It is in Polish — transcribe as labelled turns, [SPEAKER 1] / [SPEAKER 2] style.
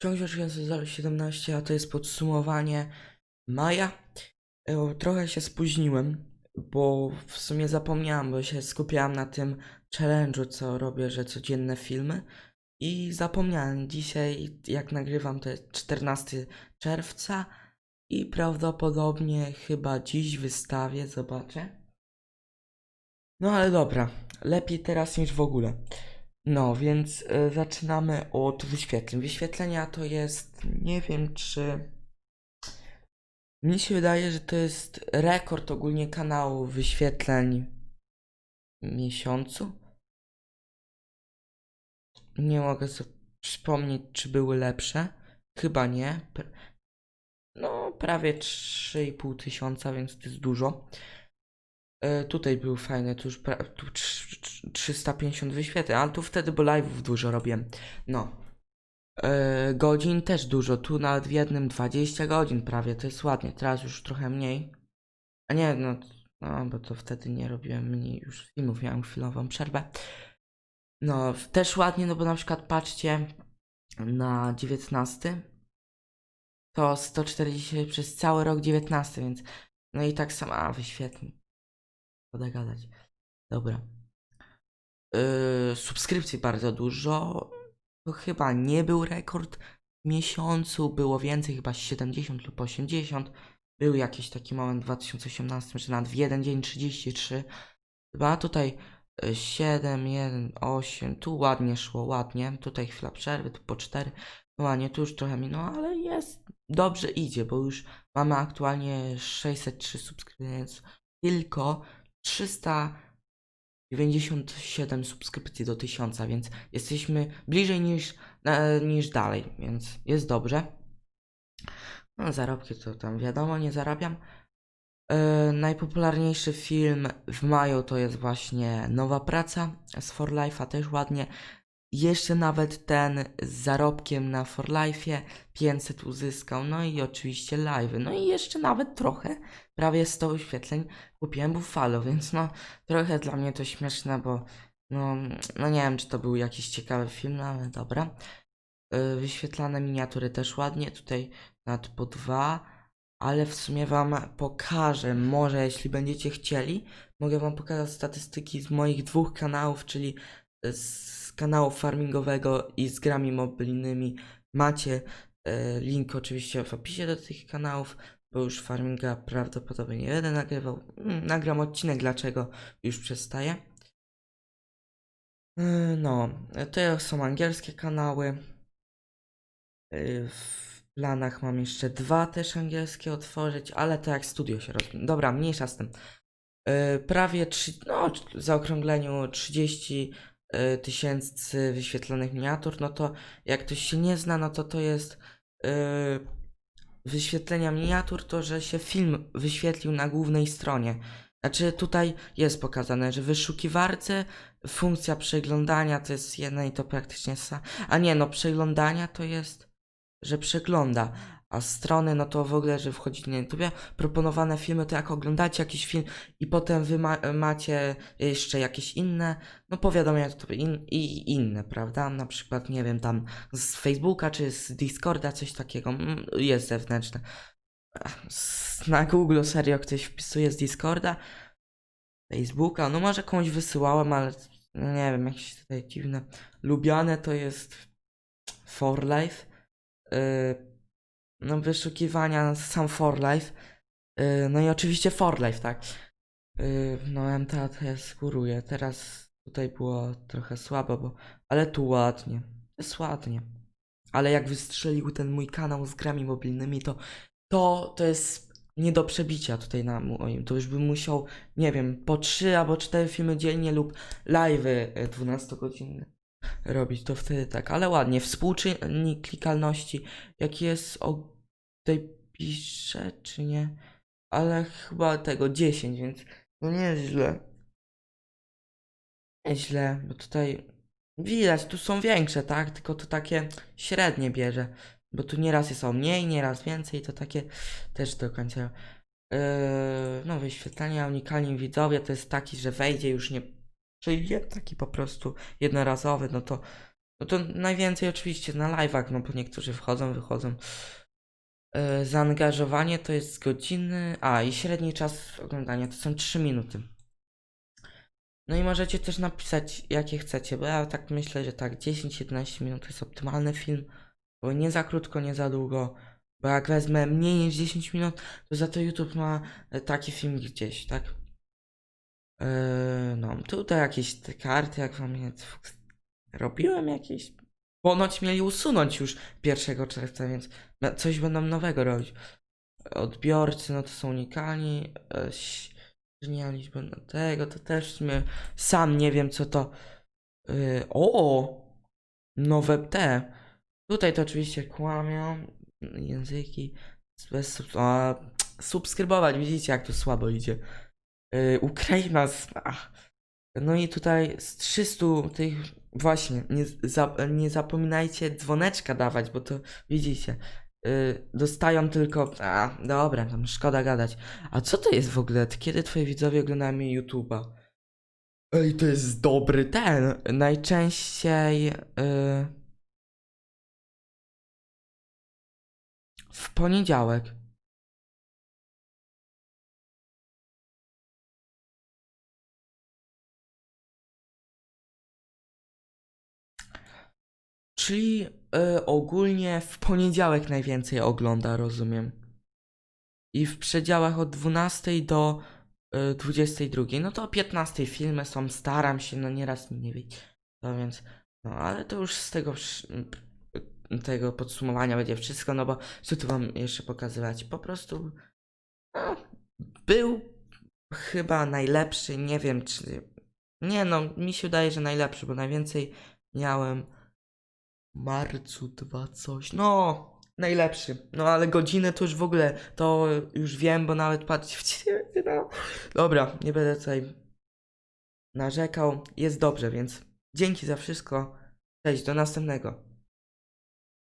[SPEAKER 1] Książeczka 17, a to jest podsumowanie maja. E, Trochę się spóźniłem, bo w sumie zapomniałem, bo się skupiałem na tym challenge'u, co robię, że codzienne filmy. I zapomniałem. Dzisiaj, jak nagrywam, to jest 14 czerwca i prawdopodobnie chyba dziś wystawię, zobaczę. No ale dobra, lepiej teraz niż w ogóle. No, więc y, zaczynamy od wyświetleń. Wyświetlenia to jest, nie wiem czy. Mi się wydaje, że to jest rekord ogólnie kanału wyświetleń w miesiącu. Nie mogę sobie przypomnieć, czy były lepsze. Chyba nie. No, prawie 3,5 tysiąca, więc to jest dużo. E, tutaj był fajny, tu już pra- tu trz- trz- 350 wyświetleń, ale tu wtedy, bo live'ów dużo robiłem. No. E, godzin też dużo, tu nawet w jednym 20 godzin prawie, to jest ładnie, teraz już trochę mniej. A nie, no, no bo to wtedy nie robiłem mniej już filmów, miałem chwilową przerwę. No, też ładnie, no bo na przykład patrzcie na 19, to 140 przez cały rok 19, więc no i tak samo, a wyświetleń. Szkoda gadać. Dobra. Yy, subskrypcji bardzo dużo. To chyba nie był rekord w miesiącu. Było więcej, chyba 70 lub 80. Był jakiś taki moment w 2018, że nawet w jeden dzień 33. Chyba tutaj y, 7, 1, 8. Tu ładnie szło, ładnie. Tutaj chwila przerwy, tu po 4. No ładnie, tu już trochę minęło, ale jest. Dobrze idzie, bo już mamy aktualnie 603 subskrypcje, więc tylko 397 subskrypcji do 1000, więc jesteśmy bliżej niż, niż dalej, więc jest dobrze. No, zarobki to tam wiadomo, nie zarabiam. E, najpopularniejszy film w maju to jest właśnie Nowa Praca z For Life'a, też ładnie. Jeszcze nawet ten z zarobkiem na For Life'ie 500 uzyskał, no i oczywiście live. No i jeszcze nawet trochę, prawie 100 wyświetleń kupiłem Buffalo, więc no trochę dla mnie to śmieszne, bo no, no nie wiem, czy to był jakiś ciekawy film, no ale dobra. Yy, wyświetlane miniatury też ładnie, tutaj nawet po dwa, ale w sumie wam pokażę, może jeśli będziecie chcieli, mogę wam pokazać statystyki z moich dwóch kanałów, czyli z kanału farmingowego i z grami mobilnymi. Macie e, link oczywiście w opisie do tych kanałów, bo już farminga prawdopodobnie nie będę nagrywał. Mm, Nagram odcinek, dlaczego już przestaję. E, No, to są angielskie kanały. E, W planach mam jeszcze dwa też angielskie otworzyć, ale to jak studio się rozwinie. Dobra, mniejsza z tym. Prawie, trzy, no, w zaokrągleniu 30 e, tysięcy wyświetlonych miniatur, no to jak ktoś się nie zna, no to to jest e, wyświetlenia miniatur, to że się film wyświetlił na głównej stronie. Znaczy tutaj jest pokazane, że w wyszukiwarce funkcja przeglądania to jest jedna i to praktycznie sa... A nie, no przeglądania to jest, że przegląda, a strony no to w ogóle, że wchodzi na YouTube, proponowane filmy to jak oglądacie jakiś film i potem wy ma macie jeszcze jakieś inne, no powiadomienia to in i inne, prawda? Na przykład, nie wiem, tam z Facebooka czy z Discorda coś takiego mm, jest zewnętrzne. Na Google serio ktoś wpisuje z Discorda, Facebooka, no może komuś wysyłałem, ale nie wiem, jakieś tutaj dziwne. Lubiane to jest For Life. Yy, wyszukiwania sam For Life. Yy, no i oczywiście For Life, tak. Yy, no MTA teraz góruje. Teraz tutaj było trochę słabo, bo... Ale tu ładnie. Jest ładnie. Ale jak wystrzelił ten mój kanał z grami mobilnymi, to to, to jest nie do przebicia tutaj na moim. To już bym musiał, nie wiem, po 3 albo 4 filmy dziennie lub live'y 12-godzinne robić, to wtedy tak. Ale ładnie, współczynnik klikalności, jaki jest o tutaj pisze, czy nie? Ale chyba tego 10, więc no nie jest źle. Nie źle, bo tutaj widać, tu są większe, tak? Tylko to takie średnie bierze. Bo tu nieraz jest o mniej, nieraz więcej, to takie też do końca. Yy, no, wyświetlenia unikalni widzowie to jest taki, że wejdzie, już nie przyjdzie, taki po prostu jednorazowy, no to No to najwięcej oczywiście na live'ach, no bo niektórzy wchodzą, wychodzą. E, zaangażowanie to jest godziny, a i średni czas oglądania to są 3 minuty. No i możecie też napisać jakie chcecie, bo ja tak myślę, że tak 10-11 minut to jest optymalny film, bo nie za krótko, nie za długo, bo jak wezmę mniej niż 10 minut, to za to YouTube ma e, taki film gdzieś, tak? Eee, no, tutaj jakieś te karty, jak wam robiłem jakieś. Ponoć mieli usunąć już 1 czerwca, więc coś będą nowego robić. Odbiorcy, no to są unikalni. e, Średnia liczba tego, to też sumie sam nie wiem co to. Yy, o! Nowe te. Tutaj to oczywiście kłamią. Języki. Bez subs- a, subskrybować, widzicie jak tu słabo idzie. Yy, Ukraina. z- Ach. No i tutaj z 300 tych. Właśnie, nie, za, nie zapominajcie dzwoneczka dawać, bo to widzicie. Yy, dostają tylko. A, dobra, tam szkoda gadać. A co to jest w ogóle? Kiedy twoi widzowie oglądają mi YouTube'a? Ej, to jest dobry ten. Najczęściej. Yy, w poniedziałek. Czyli y, ogólnie w poniedziałek najwięcej ogląda, rozumiem. I w przedziałach od 12 do y, 22. No to o 15 filmy są, staram się, no nieraz mi nie wyjdzie. No więc, no ale to już z tego, tego podsumowania będzie wszystko, no bo co tu wam jeszcze pokazywać? Po prostu no, był chyba najlepszy, nie wiem czy... Nie no, mi się wydaje, że najlepszy, bo najwięcej miałem marcu 2 coś. No, najlepszy. No ale godzinę to już w ogóle to już wiem, bo nawet patrzcie. No. Dobra, nie będę tutaj narzekał. Jest dobrze, więc dzięki za wszystko. Cześć, do następnego.